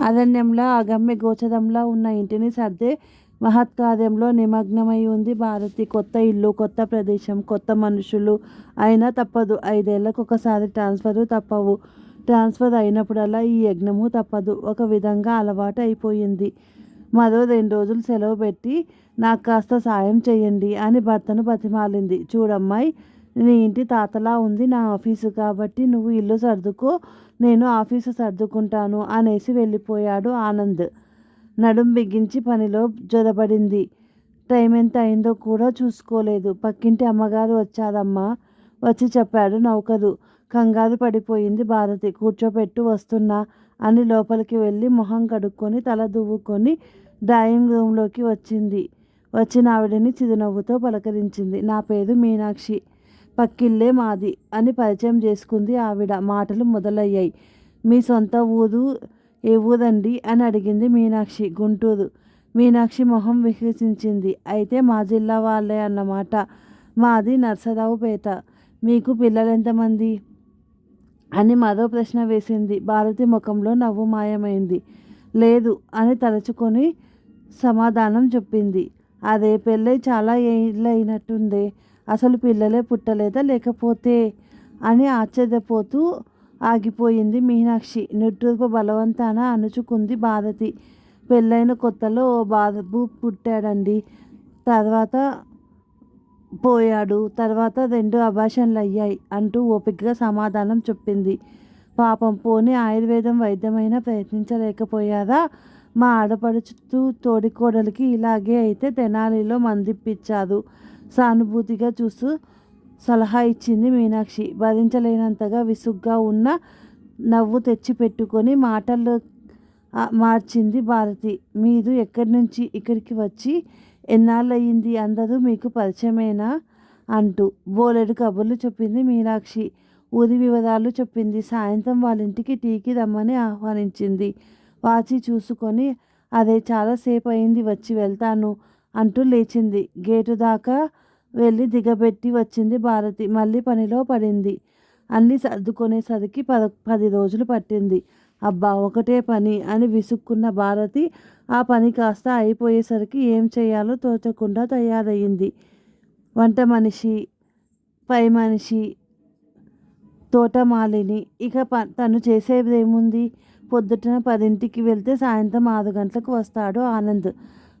అరణ్యంలో అగమ్య గోచరంలా ఉన్న ఇంటిని సర్దే మహత్కార్యంలో నిమగ్నమై ఉంది భారతి. కొత్త ఇల్లు, కొత్త ప్రదేశం, కొత్త మనుషులు. అయినా తప్పదు. ఐదేళ్ళకు ఒకసారి ట్రాన్స్ఫరు తప్పవు. ట్రాన్స్ఫర్ అయినప్పుడల్లా ఈ యజ్ఞము తప్పదు. ఒక విధంగా అలవాటు అయిపోయింది. మరో రెండు రోజులు సెలవు పెట్టి నాకు కాస్త సాయం చేయండి అని భర్తను బతిమాలింది. చూడమ్మాయి నీ ఇంటి తాతలా ఉంది నా ఆఫీసు. కాబట్టి నువ్వు ఇల్లు సర్దుకో. నేను ఆఫీసు సర్దుకుంటాను అనేసి వెళ్ళిపోయాడు ఆనంద్. నడుం బిగించి పనిలో జొరబడింది. ఎంత అయిందో కూడా చూసుకోలేదు. పక్కింటి అమ్మగారు వచ్చారమ్మా! వచ్చి చెప్పాడు నౌకరు. కంగారు పడిపోయింది భారతి. కూర్చోపెట్టు వస్తున్నా అని లోపలికి వెళ్ళి మొహం కడుక్కొని తల దువ్వుకొని డ్రాయింగ్ రూమ్లోకి వచ్చింది వచ్చిన ఆవిడని చిరునవ్వుతో పలకరించింది. నా పేరు మీనాక్షి. పక్కిల్లే మాది అని పరిచయం చేసుకుంది ఆవిడ. మాటలు మొదలయ్యాయి మీ సొంత ఊరు ఏ ఊరండీ? అని అడిగింది మీనాక్షి. గుంటూరు. మీనాక్షి మొహం వికసించింది. అయితే మా జిల్లా వాళ్ళే అన్నమాట. మాది నర్సరావుపేట. మీకు పిల్లలు ఎంతమంది అని మరో ప్రశ్న వేసింది. భారతి ముఖంలో నవ్వు మాయమైంది. లేదు అని తలుచుకొని సమాధానం చెప్పింది. అదే పెళ్ళై చాలా ఏళ్ళైనట్టుందే అసలు పిల్లలే పుట్టలేదా? లేకపోతే? అని ఆశ్చర్యపోతూ ఆగిపోయింది మీనాక్షి. నిట్టూర్పు బలవంతాన అణుచుకుంది భారతి. పెళ్ళైన కొత్తలో ఓ బాబు పుట్టాడండి తర్వాత పోయాడు. తర్వాత రెండు అభాషణలు అయ్యాయి అంటూ ఓపికగా సమాధానం చెప్పింది. పాపం పోనీ ఆయుర్వేదం వైద్యమైనా ప్రయత్నించలేకపోయారా? మా ఆడపడుచు తోడికోడలికి ఇలాగే అయితే తెనాలిలో మందిప్పించారు సానుభూతిగా చూస్తూ సలహా ఇచ్చింది మీనాక్షి. భరించలేనంతగా విసుగ్గా ఉన్న నవ్వు తెచ్చిపెట్టుకొని మాటలు మార్చింది భారతి. మీరు ఎక్కడి నుంచి ఇక్కడికి వచ్చి ఎన్నాళ్ళయింది? అందరూ మీకు పరిచయమేనా? అంటూ బోలెడు కబుర్లు చెప్పింది మీనాక్షి. ఊరి వివరాలు చెప్పింది. సాయంత్రం వాళ్ళింటికి టీకి రమ్మని ఆహ్వానించింది. వాచి చూసుకొని అదే చాలాసేపు అయింది వచ్చి వెళ్తాను అంటూ లేచింది. గేటు దాకా వెళ్ళి దిగబెట్టి వచ్చింది భారతి. మళ్ళీ పనిలో పడింది. అన్నీ సర్దుకునేసరికి ప పది రోజులు పట్టింది. అబ్బా! ఒకటే పని అని విసుక్కున్న భారతి ఆ పని కాస్త అయిపోయేసరికి ఏం చేయాలో తోచకుండా తయారైంది వంట మనిషి పై మనిషి తోటమాలిని. ఇక ప తను చేసేది ఏముంది పొద్దుటన పదింటికి వెళ్తే సాయంత్రం ఆరు గంటలకు వస్తాడు ఆనంద్.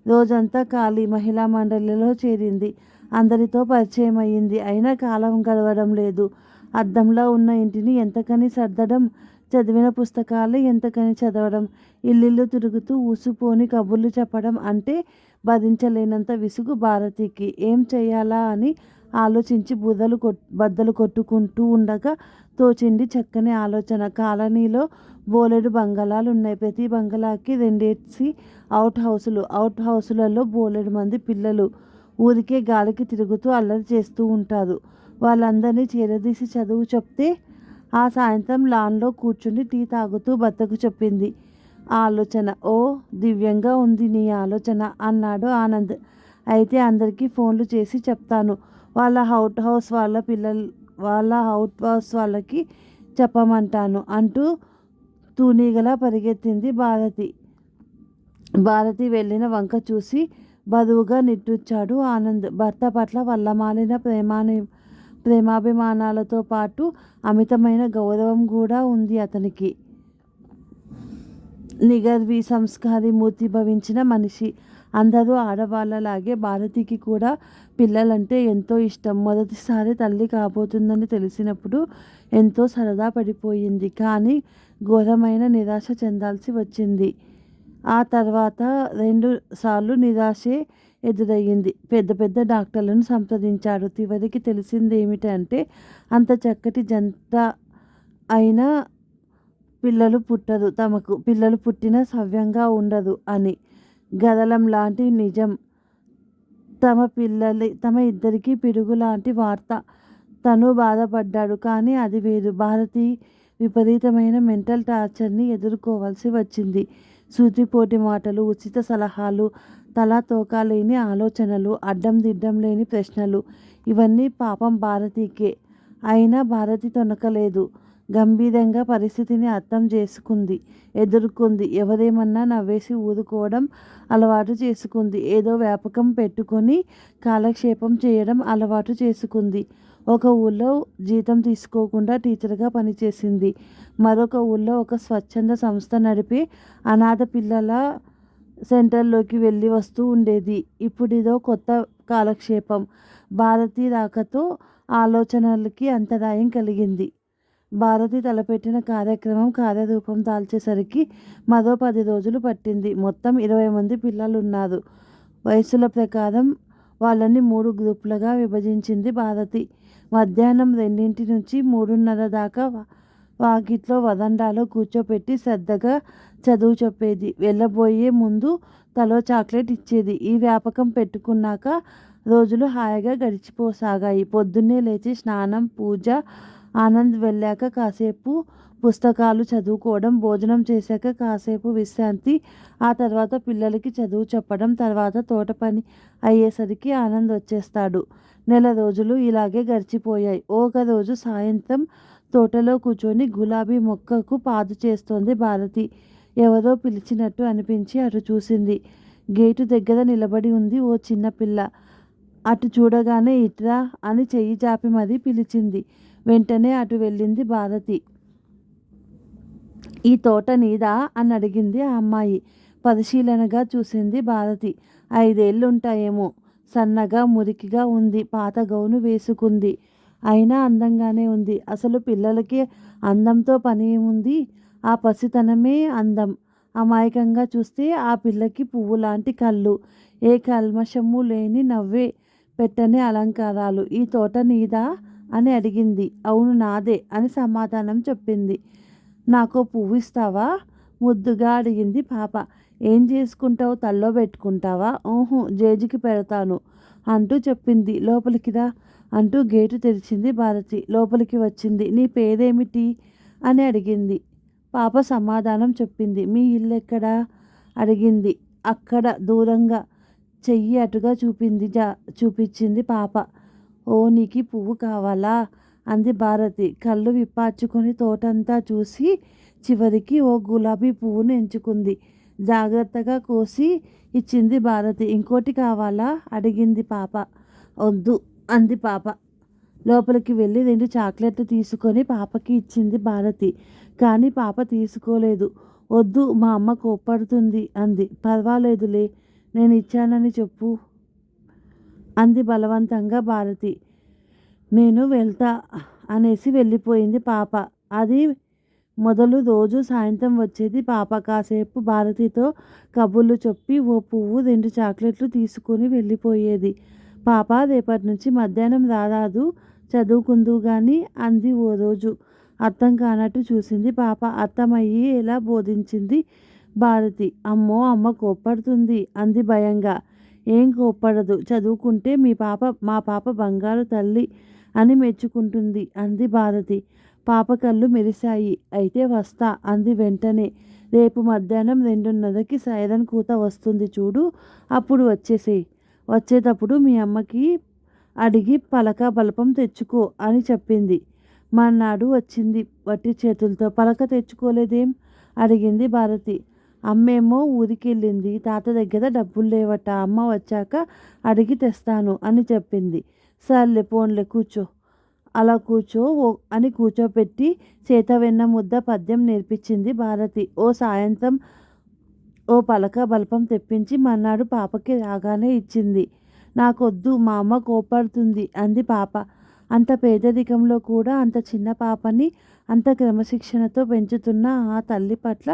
రోజంతా ఖాళీ. మహిళా మండలిలో చేరింది. అందరితో పరిచయం అయ్యింది అయినా కాలం గడవడం లేదు. అద్దంలో ఉన్న ఇంటిని ఎంతకని సర్దడం? చదివిన పుస్తకాలే ఎంతకని చదవడం? ఇల్లిల్లు తిరుగుతూ ఊసుపోని కబుర్లు చెప్పడం అంటే భరించలేనంత విసుగు భారతికి. ఏం చేయాలా అని ఆలోచించి బద్దలు కొట్టుకుంటూ ఉండగా తోచింది చక్కని ఆలోచన. కాలనీలో బోలెడు బంగళాలు ఉన్నాయి ప్రతి బంగళాకి రెండేసి అవుట్ హౌసులు. అవుట్ హౌసులలో బోలెడు మంది పిల్లలు ఊరికే గాలికి తిరుగుతూ అల్లరి చేస్తూ ఉంటారు. వాళ్ళందరినీ చేరదీసి చదువు చెప్తే? ఆ సాయంత్రం లాన్లో కూర్చుని టీ తాగుతూ భర్తకు చెప్పింది ఆలోచన. ఓ! దివ్యంగా ఉంది నీ ఆలోచన అన్నాడు ఆనంద్. అయితే అందరికీ ఫోన్లు చేసి చెప్తాను. వాళ్ళ అవుట్ హౌస్ వాళ్ళ పిల్లల వాళ్ళ హౌట్ హౌస్ వాళ్ళకి చెప్పమంటాను అంటూ తూనీగలా పరిగెత్తింది భారతి. భారతి వెళ్ళిన వంక చూసి బరువుగా నిట్టూర్చాడు ఆనంద్. భర్త పట్ల వల్లమాలిన ప్రేమాభిమానాలతోపాటు అమితమైన గౌరవం కూడా ఉంది అతనికి. నిగర్వి, సంస్కారి, మూర్తి భవించిన మనిషి. అందరూ ఆడవాళ్ళలాగే భారతికి కూడా పిల్లలంటే ఎంతో ఇష్టం. మొదటిసారి తల్లి కాబోతుందని తెలిసినప్పుడు ఎంతో సరదా పడిపోయింది. కానీ ఘోరమైన నిరాశ చెందాల్సి వచ్చింది. ఆ తర్వాత రెండుసార్లు నిరాశే ఎదురయ్యింది పెద్ద పెద్ద డాక్టర్లను సంప్రదించాడు. చివరికి తెలిసిందేమిటంటే అంత చక్కటి జంట అయినా పిల్లలు పుట్టరు తమకు. పిల్లలు పుట్టినా సవ్యంగా ఉండదు అని. గదలం లాంటి నిజం. తమ ఇద్దరికీ పిడుగులాంటి వార్త. తను బాధపడ్డాడు. కానీ అది వేరు. భారతి విపరీతమైన మెంటల్ టార్చర్ని ఎదుర్కోవాల్సి వచ్చింది. సూటిపోటి మాటలు, ఉచిత సలహాలు, తలా తోకా లేని ఆలోచనలు, అడ్డం దిడ్డం లేని ప్రశ్నలు. ఇవన్నీ పాపం భారతికే. అయినా భారతి తొనకలేదు గంభీరంగా పరిస్థితిని అర్థం చేసుకుంది. ఎదుర్కొంది. ఎవరేమన్నా నవ్వేసి ఊరుకోవడం అలవాటు చేసుకుంది. ఏదో వ్యాపకం పెట్టుకొని కాలక్షేపం చేయడం అలవాటు చేసుకుంది. ఒక ఊళ్ళో జీతం తీసుకోకుండా టీచర్గా పనిచేసింది. మరొక ఊళ్ళో ఒక స్వచ్ఛంద సంస్థ నడిపి అనాథ పిల్లల సెంటర్లోకి వెళ్ళి వస్తూ ఉండేది. ఇప్పుడు ఇదో కొత్త కాలక్షేపం. భారతీ రాకతో ఆలోచనలకి అంతరాయం కలిగింది. భారతి తలపెట్టిన కార్యక్రమం కార్యరూపం దాల్చేసరికి మరో పది రోజులు పట్టింది. మొత్తం ఇరవై మంది పిల్లలు ఉన్నారు వయసుల ప్రకారం వాళ్ళని మూడు గ్రూపులుగా విభజించింది భారతి. మధ్యాహ్నం రెండింటి నుంచి మూడున్నర దాకా వాకిట్లో వదండాలో కూర్చోపెట్టి శ్రద్ధగా చదువు చెప్పేది. వెళ్ళబోయే ముందు తలో చాక్లెట్ ఇచ్చేది. ఈ వ్యాపకం పెట్టుకున్నాక రోజులు హాయిగా గడిచిపోసాగాయి. పొద్దున్నే లేచి స్నానం పూజ ఆనంద్ వెళ్ళాక కాసేపు పుస్తకాలు చదువుకోవడం భోజనం చేశాక కాసేపు విశ్రాంతి ఆ తర్వాత పిల్లలకి చదువు చెప్పడం తర్వాత తోట పని అయ్యేసరికి ఆనంద్ వచ్చేస్తాడు. నెల రోజులు ఇలాగే గడిచిపోయాయి. ఒక రోజు సాయంత్రం తోటలో కూర్చొని గులాబీ మొక్కకు పాదు చేస్తోంది భారతి. ఎవరో పిలిచినట్టు అనిపించి అటు చూసింది. గేటు దగ్గర నిలబడి ఉంది ఓ చిన్నపిల్ల అటు చూడగానే ఇట్రా అని చెయ్యి చాపి మరీ పిలిచింది. వెంటనే అటు వెళ్ళింది భారతి. ఈ తోట నీదా? అని అడిగింది ఆ అమ్మాయి. పరిశీలనగా చూసింది భారతి. ఐదేళ్ళుంటాయేమో. సన్నగా మురికిగా ఉంది. పాత గౌను వేసుకుంది. అయినా అందంగానే ఉంది. అసలు పిల్లలకి అందంతో పని ఏముంది? ఆ పసితనమే అందం. అమాయకంగా చూస్తే ఆ పిల్లకి పువ్వు లాంటి కళ్ళు. ఏ కల్మషము లేని నవ్వే. పెట్టని అలంకారాలు. ఈ తోట నీదా? అని అడిగింది. అవును నాదే అని సమాధానం చెప్పింది. నాకు పువ్వు ఇస్తావా? ముద్దుగా అడిగింది పాప. ఏం చేసుకుంటావు? తల్లో పెట్టుకుంటావా? ఓహో జేజుకి పెడతాను అంటూ చెప్పింది. లోపలికి రా అంటూ గేటు తెరిచింది భారతి. లోపలికి వచ్చింది. నీ పేరేమిటి? అని అడిగింది. పాప సమాధానం చెప్పింది. మీ ఇల్లు ఎక్కడా? అడిగింది. అక్కడ దూరంగా చెయ్యి అటుగా చూపింది జా చూపించింది పాప. ఓ నీకు పువ్వు కావాలా? అంది భారతి. కళ్ళు విప్పార్చుకొని తోటంతా చూసి చివరికి ఓ గులాబీ పువ్వును ఎంచుకుంది. జాగ్రత్తగా కోసి ఇచ్చింది భారతి. ఇంకోటి కావాలా? అడిగింది పాప. వద్దు అంది పాప. లోపలికి వెళ్ళి రెండు చాక్లెట్లు తీసుకొని పాపకి ఇచ్చింది భారతి. కానీ పాప తీసుకోలేదు. వద్దు మా అమ్మ కోప్పడుతుంది అంది. పర్వాలేదులే నేను ఇచ్చానని చెప్పు. అంది బలవంతంగా భారతి. నేను వెళ్తా అనేసి వెళ్ళిపోయింది పాప. అది మొదలు రోజు సాయంత్రం వచ్చేది పాప. కాసేపు భారతితో కబుర్లు చెప్పి ఓ పువ్వు రెండు చాక్లెట్లు తీసుకుని వెళ్ళిపోయేది. పాప రేపటి నుంచి మధ్యాహ్నం రారాదు చదువుకుందు కానీ అంది ఓ రోజు. అర్థం కానట్టు చూసింది పాప. అర్థమయ్యి ఎలా బోధించింది భారతి. అమ్మో అమ్మ కోప్పడుతుంది అంది భయంగా. ఏం కోప్పడదు. చదువుకుంటే మీ పాప మా పాప బంగారు తల్లి అని మెచ్చుకుంటుంది అంది భారతి. పాప కళ్ళు మెరిశాయి. అయితే వస్తా అంది వెంటనే. రేపు మధ్యాహ్నం రెండున్నరకి సైరన్ కూత వస్తుంది చూడు. అప్పుడు వచ్చేసేయి వచ్చేటప్పుడు మీ అమ్మకి అడిగి పలక బలపం తెచ్చుకో అని చెప్పింది. మన్నాడు వచ్చింది వట్టి చేతులతో. పలక తెచ్చుకోలేదేం? అడిగింది భారతి. అమ్మేమో ఊరికెళ్ళింది తాత దగ్గర డబ్బులు లేవట అమ్మ వచ్చాక అడిగి తెస్తాను అని చెప్పింది. సర్లే పోన్లే కూర్చో. అలా కూర్చో ఓ అని కూర్చోపెట్టి చేత వెన్న ముద్ద పద్యం నేర్పించింది భారతి. ఓ సాయంత్రం ఓ పలక బల్పం తెప్పించి మన్నాడు పాపకి రాగానే ఇచ్చింది. నాకొద్దు మా అమ్మ కోపడుతుంది అంది పాప. అంత పేదరికంలో కూడా అంత చిన్న పాపని అంత క్రమశిక్షణతో పెంచుతున్న ఆ తల్లి పట్ల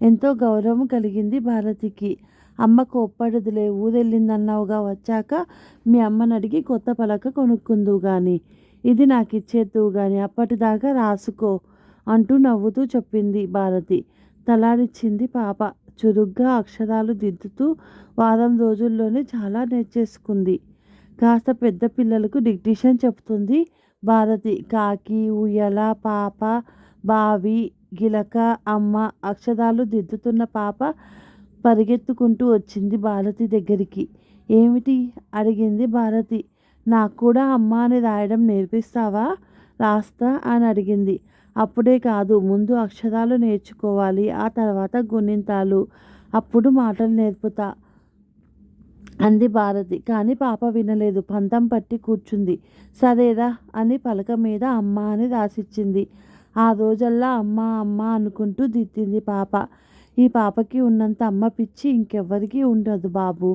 ఎంతో గౌరవం కలిగింది భారతికి. అమ్మ కోప్పడదులే ఊరెళ్ళిందన్నావుగా వచ్చాక మీ అమ్మని అడిగి కొత్త పలక కొనుక్కుందువు కానీ ఇది నాకు ఇచ్చేద్దువు కానీ అప్పటిదాకా రాసుకో అంటూ నవ్వుతూ చెప్పింది భారతి. తలాడిచ్చింది పాప. చురుగ్గా అక్షరాలు దిద్దుతూ వారం రోజుల్లోనే చాలా నేర్చేసుకుంది. కాస్త పెద్ద పిల్లలకు డిక్టేషన్ చెప్తుంది. భారతి కాకి ఉయ్యల పాప బావి గిలక అమ్మ అక్షరాలు దిద్దుతున్న పాప పరిగెత్తుకుంటూ వచ్చింది భారతి దగ్గరికి. ఏమిటి? అడిగింది భారతి. నాకు కూడా అమ్మ అని రాయడం నేర్పిస్తావా? రాస్తా అని అడిగింది. అప్పుడే కాదు ముందు అక్షరాలు నేర్చుకోవాలి ఆ తర్వాత గుణింతాలు. అప్పుడు మాటలు నేర్పుతా. అంది భారతి. కానీ పాప వినలేదు. పంతం పట్టి కూర్చుంది. సరేరా అని పలక మీద అమ్మ అని రాసిచ్చింది. ఆ రోజల్లా అమ్మ అమ్మ అనుకుంటూ దిద్దింది పాప. ఈ పాపకి ఉన్నంత అమ్మ పిచ్చి ఇంకెవ్వరికీ ఉండదు బాబు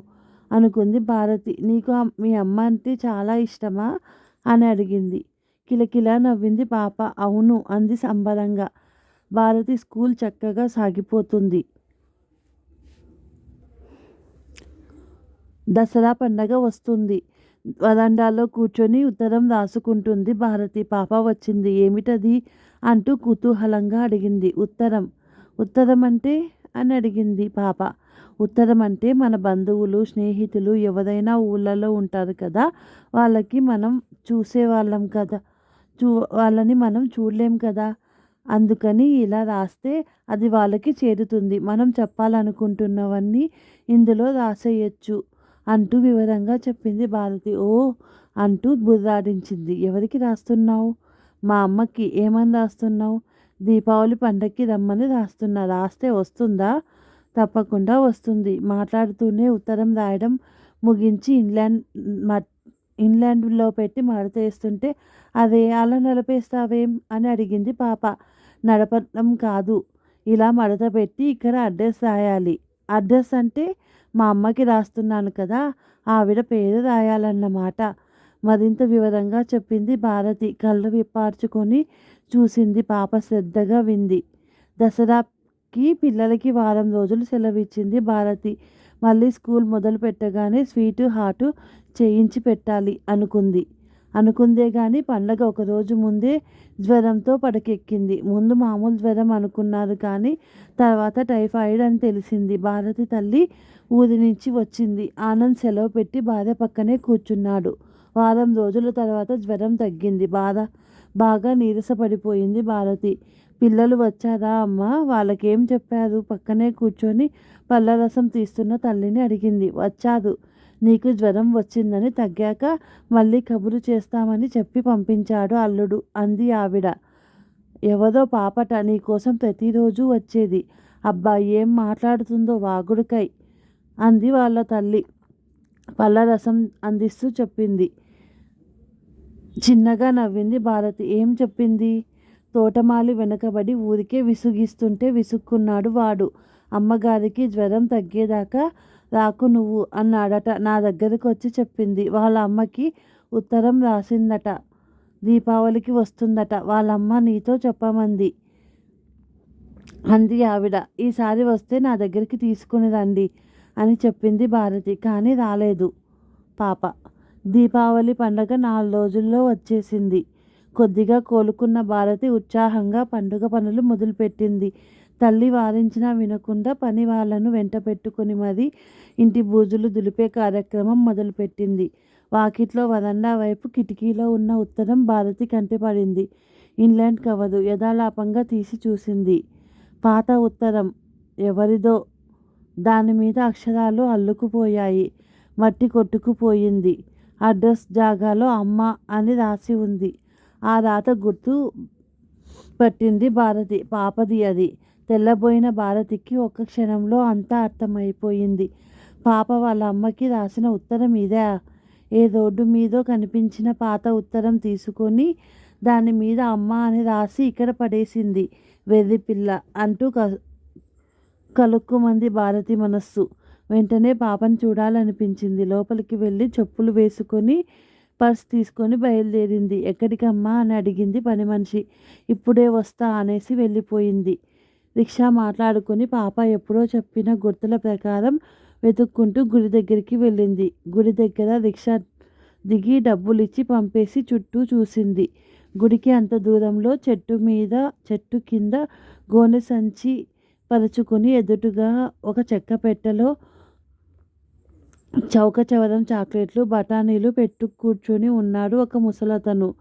అనుకుంది భారతి. నీకు మీ అమ్మ అంటే చాలా ఇష్టమా? అని అడిగింది. కిలకిలా నవ్వింది పాప. అవును అంది సంబరంగా. భారతి స్కూల్ చక్కగా సాగిపోతుంది. దసరా పండగ వస్తుంది. వరండాలో కూర్చొని ఉత్తరం రాసుకుంటుంది. భారతి పాప వచ్చింది. ఏమిటది? అంటూ కుతూహలంగా అడిగింది. ఉత్తరం. ఉత్తరం అంటే అని అడిగింది పాప. ఉత్తరం అంటే మన బంధువులు స్నేహితులు ఎవరైనా ఊళ్ళలో ఉంటారు కదా వాళ్ళకి మనం చూసేవాళ్ళం కదా. చూ వాళ్ళని మనం చూడలేం కదా. అందుకని ఇలా రాస్తే అది వాళ్ళకి చేరుతుంది. మనం చెప్పాలనుకుంటున్నవన్నీ ఇందులో రాసేయచ్చు. అంటూ వివరంగా చెప్పింది భారతి. ఓ! అంటూ బుర్రాడించింది. ఎవరికి రాస్తున్నావు? మా అమ్మకి ఏమని రాస్తున్నావు? దీపావళి పండక్కి రమ్మని రాస్తున్నా. రాస్తే వస్తుందా? తప్పకుండా వస్తుంది. మాట్లాడుతూనే ఉత్తరం రాయడం ముగించి ఇన్లాండ్ మ- ఇన్లాండ్లో పెట్టి మడతేస్తుంటే అదే అలా నలిపేస్తావేం అని అడిగింది పాప. నడపడం కాదు. ఇలా మడత పెట్టి ఇక్కడ అడ్రస్ రాయాలి. అడ్రస్ అంటే మా అమ్మకి రాస్తున్నాను కదా ఆవిడ పేరు రాయాలన్నమాట. మరింత వివరంగా చెప్పింది భారతి. కళ్ళు విప్పార్చుకొని చూసింది పాప శ్రద్ధగా వింది. దసరాకి పిల్లలకి వారం రోజులు సెలవిచ్చింది భారతి. మళ్ళీ స్కూల్ మొదలు పెట్టగానే స్వీటు హాటు చేయించి పెట్టాలి అనుకుంది. అనుకుందే కానీ పండగ ఒక రోజు ముందే జ్వరంతో పడకెక్కింది. ముందు మామూలు జ్వరం అనుకున్నారు కానీ తర్వాత టైఫాయిడ్ అని తెలిసింది. భారతి తల్లి ఊరి నుంచి వచ్చింది. ఆనంద్ సెలవు పెట్టి బాధ పక్కనే కూర్చున్నాడు. వారం రోజుల తర్వాత జ్వరం తగ్గింది. బాధ బాగా నీరసపడిపోయింది భారతి. పిల్లలు వచ్చారా అమ్మ? వాళ్ళకేం చెప్పారు? పక్కనే కూర్చొని పళ్ళ రసం తీస్తున్న తల్లిని అడిగింది. వచ్చారు నీకు జ్వరం వచ్చిందని తగ్గాక మళ్ళీ కబురు చేస్తామని చెప్పి పంపించాడు అల్లుడు. అంది ఆవిడ. ఎవరో పాపట నీకోసం ప్రతిరోజు వచ్చేది. అబ్బా ఏం మాట్లాడుతుందో వాగుడుకై అంది వాళ్ళ తల్లి. పళ్ళ రసం అందిస్తూ చెప్పింది. చిన్నగా నవ్వింది భారతి. ఏం చెప్పింది? తోటమాలి వెనకబడి ఊరికే విసుగిస్తుంటే విసుక్కున్నాడు వాడు. అమ్మగారికి జ్వరం తగ్గేదాకా రాకు నువ్వు అన్నాడట. నా దగ్గరకు వచ్చి చెప్పింది. వాళ్ళ అమ్మకి ఉత్తరం రాసిందట. దీపావళికి వస్తుందట. వాళ్ళమ్మ నీతో చెప్పమంది. అంది ఆవిడ. ఈసారి వస్తే నా దగ్గరికి తీసుకుని రండి. అని చెప్పింది భారతి కానీ రాలేదు. పాప దీపావళి పండగ నాలుగు రోజుల్లో వచ్చేసింది. కొద్దిగా కోలుకున్న భారతి ఉత్సాహంగా పండుగ పనులు మొదలుపెట్టింది. తల్లి వారించినా వినకుండా పని వాళ్ళను వెంట పెట్టుకుని మరీ ఇంటి బూజులు దులిపే కార్యక్రమం మొదలుపెట్టింది. వాకిట్లో వరండా వైపు కిటికీలో ఉన్న ఉత్తరం భారతి కంటిపడింది ఇన్లాండ్ కవరు యథాలాపంగా తీసి చూసింది. పాత ఉత్తరం ఎవరిదో దాని మీద అక్షరాలు అల్లుకుపోయాయి. మట్టి కొట్టుకుపోయింది. అడ్రస్ జాగాలో అమ్మ అని రాసి ఉంది. ఆ రాత గుర్తు పట్టింది భారతి పాపది అది. తెల్లబోయిన భారతికి ఒక్క క్షణంలో అంతా అర్థమైపోయింది. పాప వాళ్ళ అమ్మకి రాసిన ఉత్తరం ఇదే. ఏ రోడ్డు మీదో కనిపించిన పాత ఉత్తరం తీసుకొని దాని మీద అమ్మ అని రాసి ఇక్కడ పడేసింది. వెర్రి పిల్ల అంటూ క కలుక్కుమంది భారతి మనస్సు. వెంటనే పాపను చూడాలనిపించింది. లోపలికి వెళ్ళి చెప్పులు వేసుకొని పర్స్ తీసుకొని బయలుదేరింది. ఎక్కడికమ్మా అని అడిగింది పని మనిషి. ఇప్పుడే వస్తా అనేసి వెళ్ళిపోయింది. రిక్షా మాట్లాడుకొని పాప ఎప్పుడో చెప్పిన గుర్తుల ప్రకారం వెతుక్కుంటూ గుడి దగ్గరికి వెళ్ళింది. గుడి దగ్గర రిక్షా దిగి డబ్బులు ఇచ్చి పంపేసి చుట్టూ చూసింది. గుడికి అంత దూరంలో చెట్టు మీద చెట్టు కింద గోనె సంచి పరుచుకుని ఎదుటుగా ఒక చెక్క పెట్టెలో చౌక చవరం చాక్లెట్లు బఠానీలు పెట్టు కూర్చొని ఉన్నాడు ఒక ముసలతను.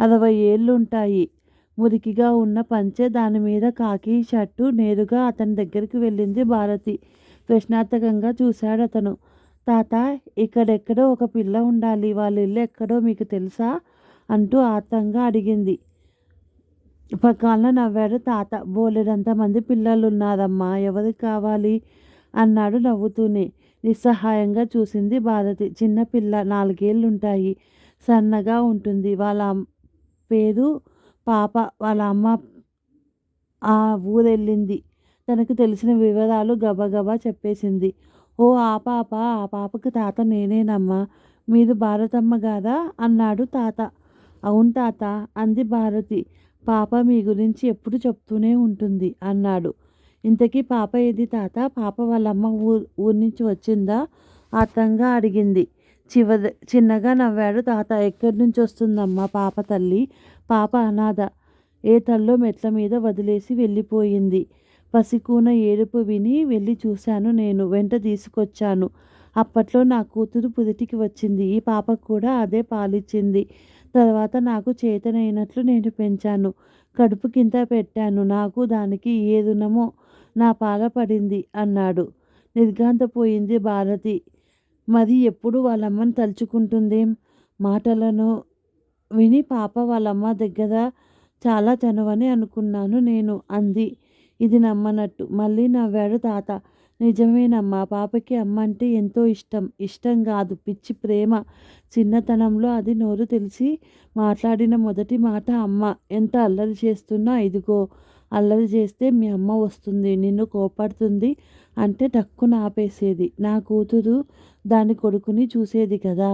అరవై ఏళ్ళుంటాయి. మురికిగా ఉన్న పంచె దాని మీద కాకి షర్టు నేరుగా అతని దగ్గరికి వెళ్ళింది భారతి. ప్రశ్నార్థకంగా చూశాడు అతను. తాత ఇక్కడెక్కడో ఒక పిల్ల ఉండాలి. వాళ్ళ ఇల్లు ఎక్కడో మీకు తెలుసా? అంటూ ఆతంగా అడిగింది. పక్కన నవ్వాడు తాత. బోలెడంత మంది పిల్లలున్నారమ్మా! ఎవరికి కావాలి? అన్నాడు నవ్వుతూనే. నిస్సహాయంగా చూసింది భారతి. చిన్నపిల్ల నాలుగేళ్ళుంటాయి. సన్నగా ఉంటుంది. వాళ్ళ పేరు పాప. వాళ్ళ అమ్మ ఆ ఊరెళ్ళింది. తనకు తెలిసిన వివరాలు గబగబా చెప్పేసింది. ఓ ఆ పాప ఆ పాపకు తాత నేనేనమ్మా! మీరు భారతమ్మ గారా అన్నాడు తాత. అవును తాత అంది భారతి. పాప మీ గురించి ఎప్పుడు చెప్తూనే ఉంటుంది అన్నాడు. ఇంతకీ పాప ఏది తాత? పాప వాళ్ళమ్మ ఊ నుంచి వచ్చిందా? ఆతంగా అడిగింది. చివరి చిన్నగా నవ్వాడు తాత. ఎక్కడి నుంచి వస్తుందమ్మా పాప తల్లి? పాప అనాథ. ఏ తల్లో మెట్ల మీద వదిలేసి వెళ్ళిపోయింది. పసికూన ఏడుపు విని వెళ్ళి చూశాను నేను. వెంట తీసుకొచ్చాను. అప్పట్లో నా కూతురు పుదిటికి వచ్చింది. ఈ పాపకు కూడా అదే పాలిచ్చింది. తర్వాత నాకు చేతనైనట్లు నేను పెంచాను. కడుపు కింద పెట్టాను. నాకు దానికి ఏదునమో నా పాల పడింది అన్నాడు. నిర్గాంతపోయింది భారతి. మరి ఎప్పుడు వాళ్ళమ్మని తలుచుకుంటుందేం? మాటలను విని పాప వాళ్ళమ్మ దగ్గర చాలా చనువని అనుకున్నాను నేను అంది ఇది నమ్మనట్టు. మళ్ళీ నవ్వాడు తాత. నిజమేనమ్మా పాపకి అమ్మ అంటే ఎంతో ఇష్టం. ఇష్టం కాదు పిచ్చి ప్రేమ. చిన్నతనంలో అది నోరు తెలిసి మాట్లాడిన మొదటి మాట అమ్మ. ఎంత అల్లరి చేస్తున్నా ఇదిగో అల్లరి చేస్తే మీ అమ్మ వస్తుంది. నిన్ను కోపడుతుంది అంటే టక్కున ఆపేసేది. నా కూతురు దాని కొడుకుని చూసేది కదా!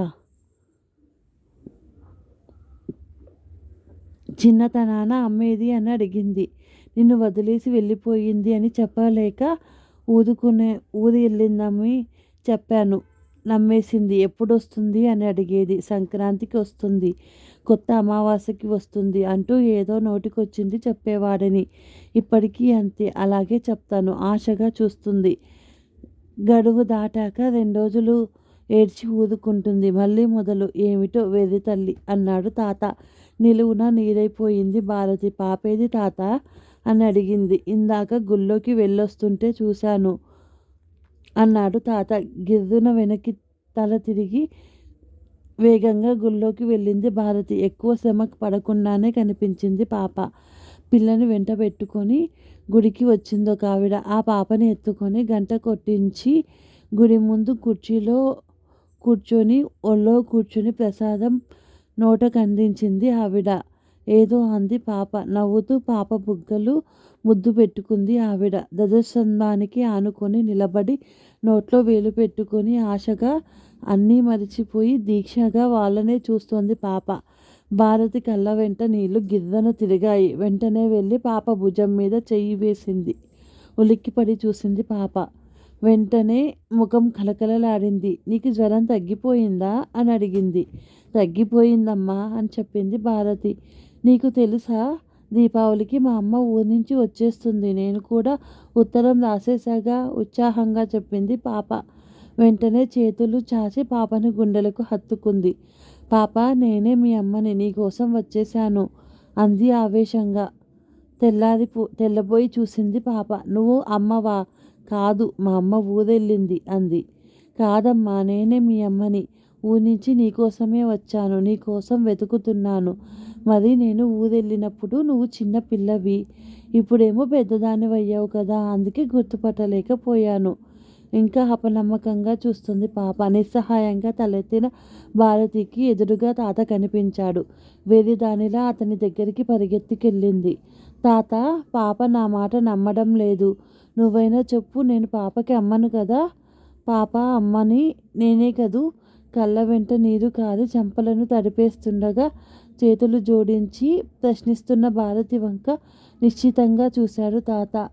చిన్నతనాన అమ్మేది అని అడిగింది. నిన్ను వదిలేసి వెళ్ళిపోయింది అని చెప్పలేక ఊదుకునే ఊది వెళ్ళిందని చెప్పాను. నమ్మేసింది. ఎప్పుడొస్తుంది అని అడిగేది. సంక్రాంతికి వస్తుంది. కొత్త అమావాస్యకి వస్తుంది అంటూ ఏదో నోటికొచ్చింది చెప్పేవాడిని. ఇప్పటికీ అంతే. అలాగే చెప్తాను. ఆశగా చూస్తుంది. గడువు దాటాక రెండు రోజులు ఏడ్చి ఊదుకుంటుంది మళ్ళీ మొదలు. ఏమిటో వెర్రితల్లి అన్నాడు తాత. నిలువున నీరైపోయింది భారతి. పాపేది తాత అని అడిగింది. ఇందాక గుళ్ళోకి వెళ్ళొస్తుంటే చూశాను అన్నాడు తాత. గిర్రున వెనక్కి తల తిరిగి వేగంగా గుళ్ళోకి వెళ్ళింది భారతి. ఎక్కువ శ్రమ పడకుండానే కనిపించింది పాప. పిల్లని వెంటబెట్టుకొని గుడికి వచ్చిందొకావిడ. ఆ పాపని ఎత్తుకొని గంట కొట్టించి గుడి ముందు కుర్చీలో కూర్చొని ఒళ్ళో కూర్చొని ప్రసాదం నోటకందించింది ఆవిడ. ఏదో అంది పాప. నవ్వుతూ పాప బుగ్గలు ముద్దు పెట్టుకుంది ఆవిడ. ధ్వజస్తంభానికి ఆనుకొని నిలబడి నోట్లో వేలు పెట్టుకొని ఆశగా అన్నీ మరిచిపోయి దీక్షగా వాళ్ళనే చూస్తోంది పాప. భారతి కళ్ళ వెంట నీళ్ళు గిర్రున తిరిగాయి. వెంటనే వెళ్ళి పాప భుజం మీద చెయ్యి వేసింది. ఉలిక్కిపడి చూసింది పాప. వెంటనే ముఖం కళకళలాడింది. నీకు జ్వరం తగ్గిపోయిందా? అని అడిగింది. తగ్గిపోయిందమ్మా అని చెప్పింది భారతి. నీకు తెలుసా? దీపావళికి మా అమ్మ ఊరి నుంచి వచ్చేస్తుంది. నేను కూడా ఉత్తరం రాసేశాగా ఉత్సాహంగా చెప్పింది పాప. వెంటనే చేతులు చాచి పాపను గుండెలకు హత్తుకుంది. పాప నేనే మీ అమ్మని. నీకోసం వచ్చేశాను అంది ఆవేశంగా. తెల్లారిపో తెల్లబోయి చూసింది పాప. నువ్వు అమ్మవా? కాదు. మా అమ్మ ఊరెళ్ళింది అంది. కాదమ్మా! నేనే మీ అమ్మని. ఊరి నుంచి నీకోసమే వచ్చాను. నీకోసం వెతుకుతున్నాను. మరి నేను ఊరెళ్ళినప్పుడు నువ్వు చిన్న పిల్లవి. ఇప్పుడేమో పెద్దదానివయ్యావు కదా! అందుకే గుర్తుపట్టలేకపోయాను. ఇంకా అపనమ్మకంగా చూస్తుంది పాప. నిస్సహాయంగా తలెత్తిన భారతికి ఎదురుగా తాత కనిపించాడు. వెర్రిదానిలా అతని దగ్గరికి పరిగెత్తికెళ్ళింది తాత పాప నా మాట నమ్మడం లేదు. నువ్వైనా చెప్పు నేను పాపకి అమ్మను కదా! పాప అమ్మని నేనే కదూ! కళ్ళవెంట నీరు కారి చెంపలను తడిపేస్తుండగా చేతులు జోడించి ప్రశ్నిస్తున్న భారతి వంక నిశ్చితంగా చూశాడు తాత.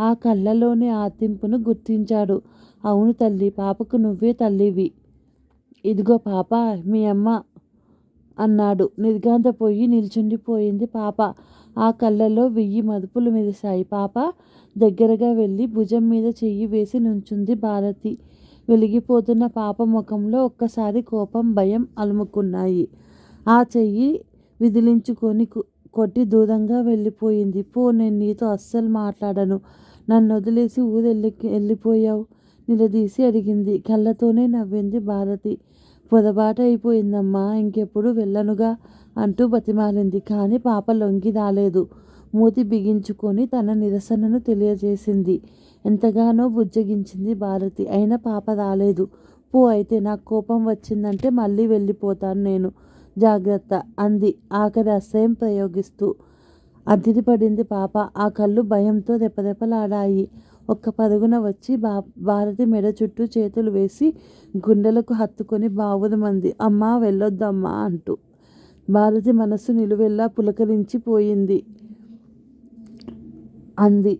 ఆ కళ్ళలోని ఆర్తింపును గుర్తించాడు. అవును తల్లి పాపకు నువ్వే తల్లివి. ఇదిగో పాప మీ అమ్మ అన్నాడు. నిర్ఘాంతపోయి నిల్చుండిపోయింది పాప. ఆ కళ్ళలో వెయ్యి మదుపులు మెరిశాయి. పాప దగ్గరగా వెళ్ళి భుజం మీద చెయ్యి వేసి నుంచుంది భారతి. వెలిగిపోతున్న పాప ముఖంలో ఒక్కసారి కోపం, భయం అలుముకున్నాయి. ఆ చెయ్యి విదిలించుకొని కొట్టి దూరంగా వెళ్ళిపోయింది. పో నేను నీతో అస్సలు మాట్లాడను. నన్ను వదిలేసి ఊరెళ్ళి వెళ్ళిపోయావు నిలదీసి అడిగింది. కళ్ళతోనే నవ్వింది భారతి. పొరబాటయిపోయిందమ్మా. ఇంకెప్పుడు వెళ్ళనుగా అంటూ బతిమాలింది. కానీ పాప లొంగి రాలేదు. మూతి బిగించుకొని తన నిరసనను తెలియజేసింది. ఎంతగానో బుజ్జగించింది భారతి. అయినా పాప రాలేదు. పో అయితే నాకు కోపం వచ్చిందంటే మళ్ళీ వెళ్ళిపోతాను నేను. జాగ్రత్త! అంది ఆఖరి అసహ్యం ప్రయోగిస్తూ. అదిరిపడింది పాప. ఆ కళ్ళు భయంతో రెపరెపలాడాయి. ఒక్క పరుగున వచ్చి బా భారతి మెడ చుట్టూ చేతులు వేసి గుండెలకు హత్తుకొని బావురమంది అమ్మా వెళ్ళొద్దమ్మా అంటూ. భారతి మనస్సు నిలువెల్లా పులకరించి పోయింది. అంది.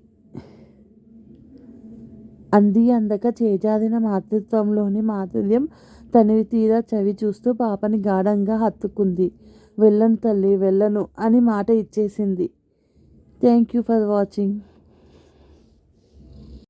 అంది అందక చేజారిన మాతృత్వంలోని మాధుర్యం తనివి తీరా చవి చూస్తూ పాపని గాఢంగా హత్తుకుంది. వెళ్ళను తల్లి వెళ్ళను అని మాట ఇచ్చేసింది. Thank you for watching.